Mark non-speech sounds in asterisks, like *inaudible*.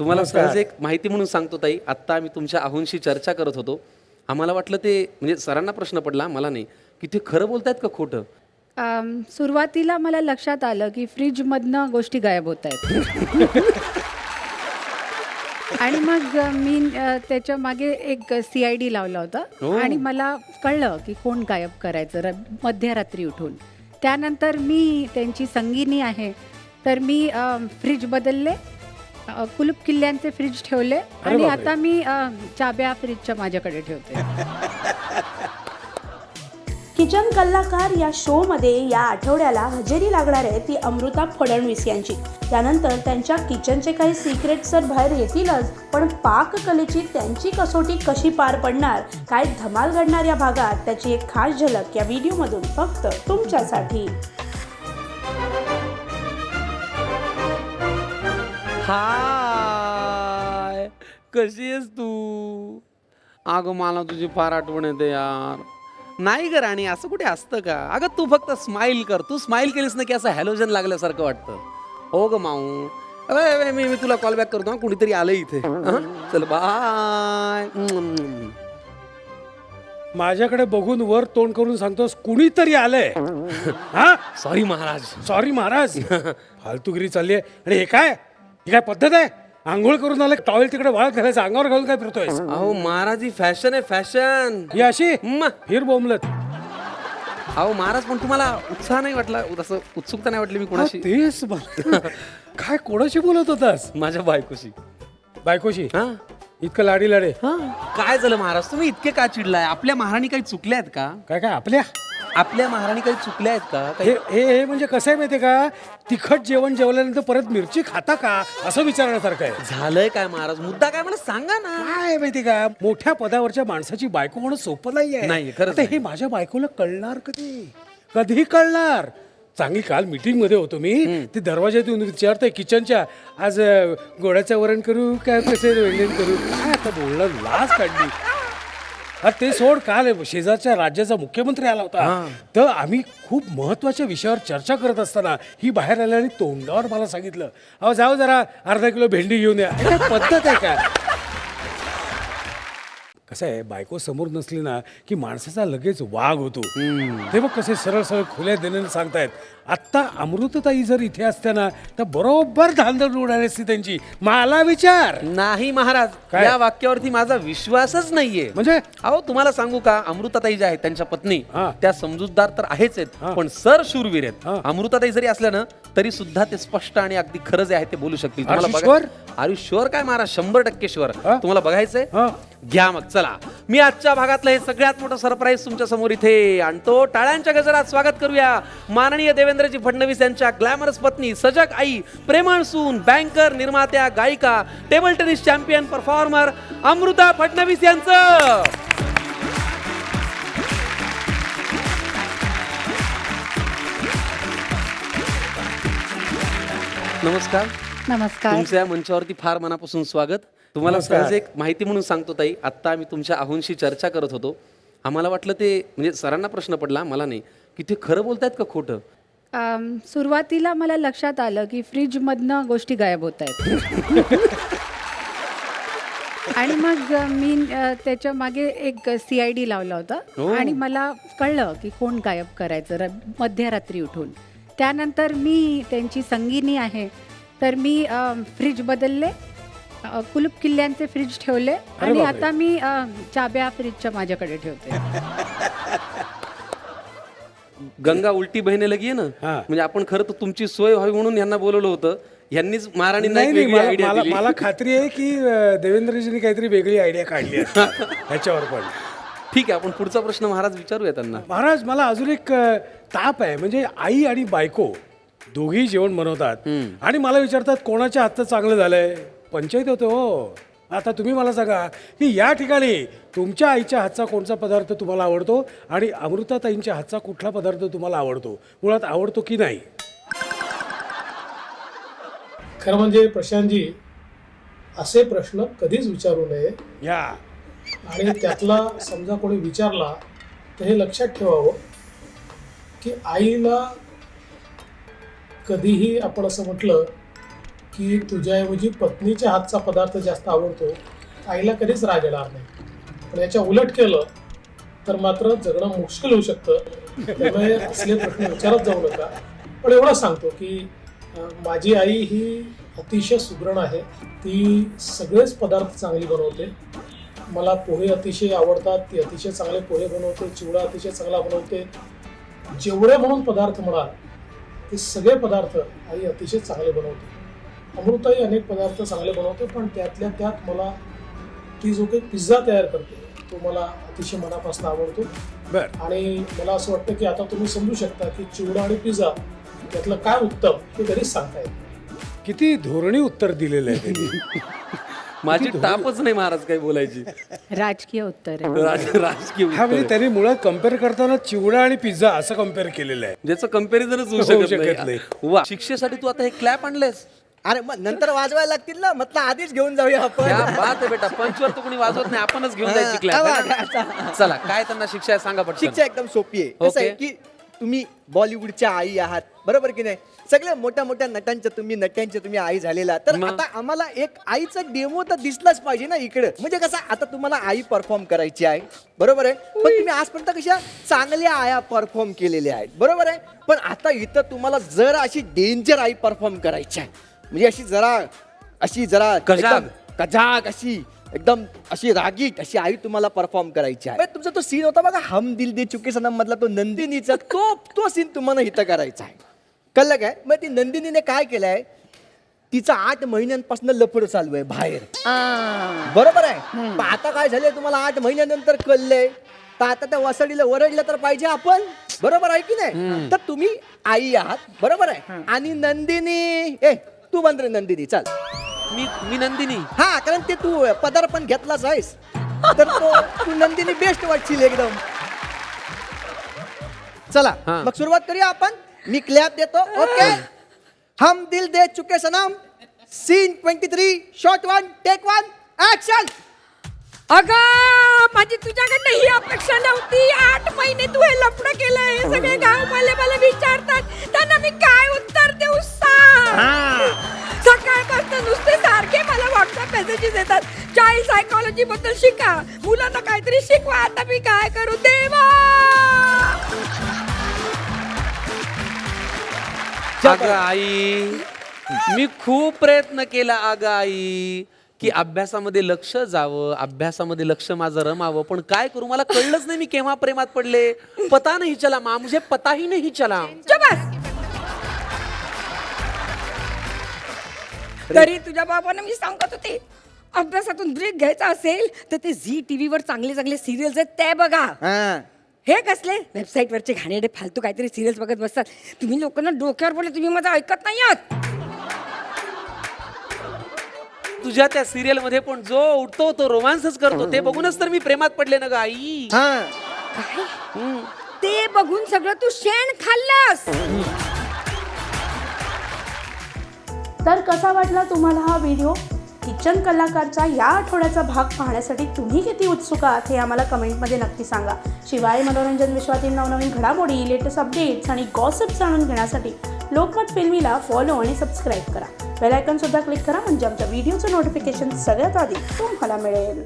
तुम्हाला. सहज एक माहिती म्हणून सांगतो ताई आत्ता आम्ही तुमच्या आहोंशी चर्चा करत होतो. आम्हाला वाटलं ते म्हणजे सरांना प्रश्न पडला मला नाही. की ते खरं बोलतायत का खोटं? अम, सुरुवातीला मला लक्षात आलं की फ्रीजमधनं गोष्टी गायब होत आहेत. *laughs* आणि मग अ, मी अ, त्याच्यामागे एक सी आय डी लावला होता. आणि मला कळलं की कोण गायब करायचं र मध्यरात्री उठून. त्यानंतर मी त्यांची संगिनी आहे तर मी अ, फ्रीज बदलले. अ, कुलूप किल्ल्यांचे फ्रीज ठेवले आणि बापरे. आता मी अ, चाब्या फ्रीजच्या माझ्याकडे ठेवते. किचन कलाकार या शो मध्ये या आठवड्याला हजेरी लागणार आहे ती अमृता फडणवीस यांची. त्यानंतर त्यांच्या किचनचे काही सिक्रेट तर बाहेर येतीलच पण पाककलेची त्यांची कसोटी कशी पार पडणार काय धमाल घडणार या भागात त्याची एक खास झलक या व्हिडिओमधून फक्त तुमच्यासाठी. हाय. कशी आहेस तू? अगं मला तुझी फार आठवण येते यार. नाही ग राणी असं कुठे असतं का? अगं तू फक्त स्माइल कर. तू स्माइल केलीस ना की असं हॅलोजन लागल्यासारखं वाटतं. हो ग माऊ. अबे, मी मी तुला कॉल बॅक करतो हा. कुणीतरी आलं इथे. हं? चल बाय माझ्याकडे बघून वर तोंड करून सांगतोस कुणीतरी आलंय. हा? *laughs* सॉरी महाराज. सॉरी महाराज. *laughs* फालतूगिरी चालली आहे. आणि हे काय? ही काय पद्धत आहे? आंघोळ करून आलं टॉवेल तिकडे वाळत घालायचं अंगावर घालून काय फिरतोय अहो महाराज ही फॅशन आहे फॅशन ही अशी? म. फिर बोंबलत. अहो महाराज पण तुम्हाला उत्साह नाही वाटला? असं उत्सुकता नाही वाटली मी हा, कोणाशी? तेच. *laughs* काय कोणाशी बोलत होतास? माझ्या बायकोशी. बायकोशी? हा? इतकं लाडी लाडे काय झालं महाराज? तुम्ही इतके का चिडलाय? आपल्या महाराणी काही चुकल्या आहेत का? काय काय आपल्या? आपल्या महाराणी काही चुकल्या आहेत का? काही हे हे हे म्हणजे कसं आहे माहितीये का? तिखट जेवण जेवल्यानंतर परत मिरची खाता का? असं विचारण्यासारखं आहे. झालंय काय महाराज? मुद्दा काय मला सांगा ना. काय आहे माहिती का? मोठ्या पदावरच्या माणसाची बायको होणं सोपं नाहीये. नाही, खरंच आता नाही. हे माझ्या बायकोला कळणार कधी? कधी कळणार? चांगली काल मीटिंगमध्ये होतो मी. ते दरवाजात येऊन विचारतोय किचनच्या. आज अं, वरण करू काय कसे व्यंजन करू? काय आता बोलणं लाज काढली. अरे ते सोड काल शेजारच्या राज्याचा मुख्यमंत्री आला होता. तर आम्ही खूप महत्त्वाच्या विषयावर चर्चा करत असताना ही बाहेर आली आणि तोंडावर मला सांगितलं अहो जाऊ जरा अर्धा किलो भेंडी घेऊन या. हे काय पद्धत आहे का कसं आहे बायको समोर नसली ना की माणसाचा लगेच वाघ होतो ते बघ कसे सरळ सरळ खुल्या देण्याने सांगतायत आत्ता अमृतताई जर इथे असत्या ना तर बरोबर धांदल उडाली असती त्यांची मला विचार नाही महाराज काय? या वाक्यावरती माझा विश्वासच नाहीये म्हणजे अहो तुम्हाला सांगू का अमृताताई ज्या आहेत त्यांच्या पत्नी हा. त्या समजूतदार तर आहेच आहेत हा. पण सर शूरवीर आहेत हा. अमृताताई जरी असल्या ना तरी सुद्धा ते स्पष्ट आणि अगदी खरं जे आहे ते बोलू शकतील. Are you बघा- sure? Are you sure काय महाराज? शंभर टक्के शुअर हा? तुम्हाला बघायचंय? हा. घ्या मग चला. मी आजच्या भागातलं हे सगळ्यात मोठं सरप्राईज तुमच्यासमोर इथे आणतो. टाळ्यांच्या गजरात स्वागत करूया. माननीय देवेंद्रजी फडणवीस यांच्या ग्लॅमरस पत्नी सजग आई प्रेमळ सून बँकर निर्मात्या गायिका table tennis champion performer Amruta Fadnavis यांचं. नमस्कार. नमस्कार. तुमच्या मंचावरती फार मनापासून स्वागत. तुम्हाला. सहज एक माहिती म्हणून सांगतो ताई आत्ता आम्ही तुमच्या आहोंशी चर्चा करत होतो. आम्हाला वाटलं ते म्हणजे सरांना प्रश्न पडला मला नाही की ते खरं बोलतायत का खोटं? अम, सुरुवातीला मला लक्षात आलं की फ्रीजमधनं गोष्टी गायब होत आहेत. *laughs* आणि मग अ, मी अ, त्याच्यामागे एक सी आय डी लावला होता. हो. आणि मला कळलं की कोण गायब करायचं र मध्यरात्री उठून. त्यानंतर मी त्यांची संगिनी आहे. तर मी फ्रीज बदलले. कुलूप किल्ल्यांचे फ्रीज ठेवले. आणि बापरे. आता मी अ, चाब्या फ्रीजच्या माझ्याकडे ठेवते. गंगा उलटी बहिणे लगी आहे ना? हा. म्हणजे आपण खरं तर तुमची सोय व्हावी म्हणून यांना बोलवलं होतं. यांनीच महाराणींना नाही मला आयडिया मला दिली. मला खात्री आहे की अं, देवेंद्रजींनी काहीतरी वेगळी आयडिया काढली आहे. *laughs* ह्याच्यावर पण. ठीक आहे आपण पुढचा प्रश्न महाराज विचारूया त्यांना. महाराज मला अजून एक अं, ताप आहे. म्हणजे आई आणि बायको दोघेही जेवण बनवतात. आणि मला विचारतात कोणाच्या हातचं चांगलं झालंय? पंचायत होते हो. आता तुम्ही मला सांगा की या ठिकाणी तुमच्या आईच्या हातचा कोणता पदार्थ तुम्हाला आवडतो आणि अमृताताईंच्या हातचा कुठला पदार्थ तुम्हाला आवडतो? मुळात आवडतो की नाही? खरं म्हणजे प्रशांतजी असे प्रश्न कधीच विचारू नये. या. आणि त्यातला समजा कोणी विचारला तर हे लक्षात ठेवावं की आईला कधीही आपण असं म्हटलं की तुझ्याऐवजी पत्नीच्या हातचा पदार्थ जास्त आवडतो आईला कधीच राग येणार नाही. पण याच्या उलट केलं तर मात्र जगणं मुश्किल होऊ शकतं. त्यामुळे असले प्रश्न विचारत जाऊ नका. पण एवढं सांगतो की माझी आई ही अतिशय सुगरण आहे. ती सगळेच पदार्थ चांगली बनवते. मला पोहे अतिशय आवडतात ती अतिशय चांगले पोहे बनवते चिवडा अतिशय चांगला बनवते. जेवढे म्हणून पदार्थ म्हणाल ते सगळे पदार्थ आई अतिशय चांगले बनवते. अमृताई अनेक पदार्थ चांगले बनवते पण त्यातल्या त्यात मला ती जो काही पिझ्झा तयार करते. तो मला अतिशय मनापासून आवडतो. आणि मला असं वाटतं की आता तुम्ही समजू शकता की चिवडा आणि पिझ्झा त्यातलं काय उत्तम हे कधीच सांगता येत. किती धोरणी उत्तर दिलेलं आहे त्यांनी. माझी टापच नाही महाराज काही बोलायची. राजकीय उत्तर आहे. राज- राजकीय हा उत्तर म्हणजे आहे. त्यांनी मुळात कंपेअर करताना चिवडा आणि पिझ्झा असं कंपेअर केलेलं आहे. ज्याचं कम्पॅरिझनच होऊ होऊ शकत शकत नाही. वा शिक्षेसाठी तू आता हे क्लॅप आणलेस अरे मग नंतर वाजवायला लागतील ना? म्हटलं आधीच घेऊन जाऊया आपण. क्या बात आहे बेटा. पंचवर तर कोणी वाजवत नाही. आपणच घेऊन जायची हा, क्लॅप चला काय त्यांना शिक्षा आहे सांगा पटकन. शिक्षा एकदम सोपी आहे. कसं आहे. की तुम्ही बॉलिवूडच्या आई आहात. बरोबर की नाही? सगळ्या मोठ्या मोठ्या नटांच्या तुम्ही नट्यांच्या तुम्ही आई झालेला. तर मग? आता आम्हाला एक आईचा डेमो तर दिसलाच पाहिजे ना इकडे. म्हणजे कसं आता तुम्हाला आई परफॉर्म करायची आहे. बरोबर आहे? पण तुम्ही आजपर्यंत कशा चांगल्या आया परफॉर्म केलेल्या आहेत. बरोबर आहे? पण आता इथं तुम्हाला जर अशी डेंजर आई परफॉर्म करायची आहे. म्हणजे अशी जरा अशी जरा कजाग. एकदम कजाग अशी एकदम अशी रागीट अशी आई तुम्हाला परफॉर्म करायची आहे. म्हणजे तुमचा तो सीन होता बघा हम दिल दे चुके सनम मधला तो नंदिनीचा. *laughs* तो तो सीन तुम्हाला इथं करायचा आहे. कळलं काय? मग ती नंदिनीने काय केलंय? तिचा आठ महिन्यांपासून लफड चालू आहे बाहेर. बरोबर आहे? पण आता काय झालंय तुम्हाला? आठ महिन्यानंतर कळलंय. तर आता त्या वसडीला ओरडलं तर पाहिजे आपण. बरोबर आहे की नाही? तर तुम्ही आई आहात. बरोबर आहे? आणि नंदिनी ए तू बंद रे नंदिनी चल. मी मी नंदिनी. हा कारण ते तू पदार्पण घेतलाच आहेस. तर तो तू नंदिनी बेस्ट वाटशील एकदम. चला. मग सुरुवात करूया आपण? मी क्लॅप देतो okay Hum Dil De Chuke Sanam. Scene twenty three shot one take one action अगं माझी तुझ्याकडनं ही अपेक्षा नव्हती. आठ महिने तू हे लपड केलंय सगळे गाव मला मला विचारतात. त्यांना मी काय उत्तर देऊ सांग? सकाळपासून नुसते सारखे मला व्हॉट्सअप मेसेजेस येतात. चाइल्ड सायकोलॉजी बद्दल शिका. मुलांना काहीतरी शिकवा. आता मी काय करू? देवा! अगं आई मी खूप प्रयत्न केला अगं आई की अभ्यासामध्ये लक्ष जावं अभ्यासामध्ये लक्ष माझं रमावं पण काय करू? मला कळलंच नाही मी केव्हा प्रेमात पडले. पता नाही चला मा मुझे पता ही नाही चला. तरी तुझ्या बाबांना मी सांगत होते अभ्यासातून ब्रेक घ्यायचा असेल तर ते झी टीव्हीवर चांगले चांगले सिरियल्स आहेत ते बघा. हा. हे कसले? वेबसाईटवरचे घाणेरडे फालतू काहीतरी सिरियल्स बघत बसतात. तुम्ही लोकांना डोक्यावर पडले तुम्ही माझं ऐकत नाही आहात. तुझ्या त्या सिरियलमध्ये पण जो उठतो तो रोमांसच करतो ते बघूनच तर मी प्रेमात पडले ना ग आई. हा. काय? ते बघून सगळं तू शेण खाल्लास. तर कसा वाटला तुम्हाला हा व्हिडिओ किचन कलाकारचा या आठवड्याचा भाग पाहण्यासाठी तुम्ही किती उत्सुक आहात हे आम्हाला कमेंटमध्ये नक्की सांगा. शिवाय मनोरंजन विश्वातील नवनवीन घडामोडी लेटेस्ट अपडेट्स आणि गॉसिप जाणून घेण्यासाठी लोकमत फिल्मीला फॉलो आणि सबस्क्राईब करा. बेलायकनसुद्धा क्लिक करा म्हणजे आमच्या व्हिडिओचं नोटिफिकेशन सगळ्यात आधी तुम्हाला मिळेल.